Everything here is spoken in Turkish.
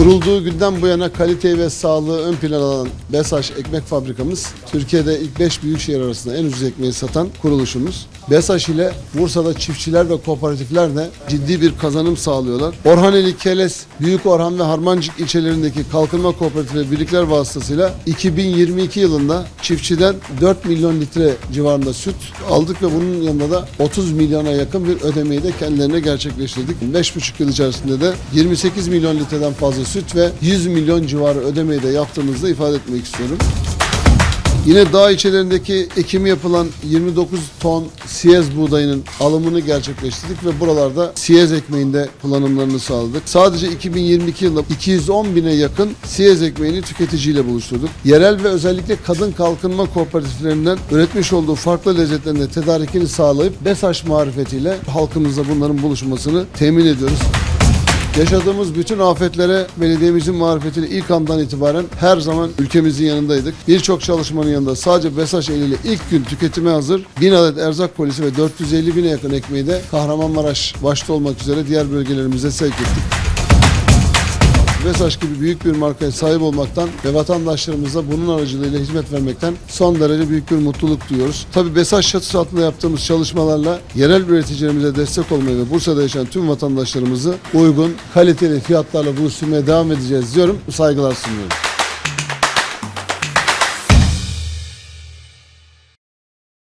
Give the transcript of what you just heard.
Kurulduğu günden bu yana kaliteyi ve sağlığı ön plana alan Besaş Ekmek Fabrikamız Türkiye'de ilk 5 büyük şehir arasında en ucuz ekmeği satan kuruluşumuz. Besaş ile Bursa'da çiftçiler ve kooperatifler de ciddi bir kazanım sağlıyorlar. Orhaneli, Keles, Büyük Orhan ve Harmancık ilçelerindeki kalkınma kooperatif ve birlikler vasıtasıyla 2022 yılında çiftçiden 4 milyon litre civarında süt aldık ve bunun yanında da 30 milyona yakın bir ödemeyi de kendilerine gerçekleştirdik. 5,5 yıl içerisinde de 28 milyon litreden fazla süt ve 100 milyon civarı ödemeyi de yaptığımızda ifade etmek istiyorum. Yine dağ ilçelerindeki ekimi yapılan 29 ton siyez buğdayının alımını gerçekleştirdik ve buralarda siyez ekmeğinde kullanımlarını sağladık. Sadece 2022 yılında 210 bine yakın siyez ekmeğini tüketiciyle buluşturduk. Yerel ve özellikle kadın kalkınma kooperatiflerinden üretmiş olduğu farklı lezzetlerin de tedarikini sağlayıp BESAŞ marifetiyle halkımızla bunların buluşmasını temin ediyoruz. Yaşadığımız bütün afetlere belediyemizin marifetiyle ilk andan itibaren her zaman ülkemizin yanındaydık. Birçok çalışmanın yanında sadece Besaç eliyle ilk gün tüketime hazır 1000 adet erzak polisi ve 450 bine yakın ekmeği de Kahramanmaraş başta olmak üzere diğer bölgelerimize sevk ettik. Besaç gibi büyük bir markaya sahip olmaktan ve vatandaşlarımıza bunun aracılığıyla hizmet vermekten son derece büyük bir mutluluk duyuyoruz. Tabii Besaç çatısı altında yaptığımız çalışmalarla yerel üreticilerimize destek olmayı ve Bursa'da yaşayan tüm vatandaşlarımızı uygun, kaliteli fiyatlarla buluşturmaya devam edeceğiz diyorum. Saygılar sunuyorum.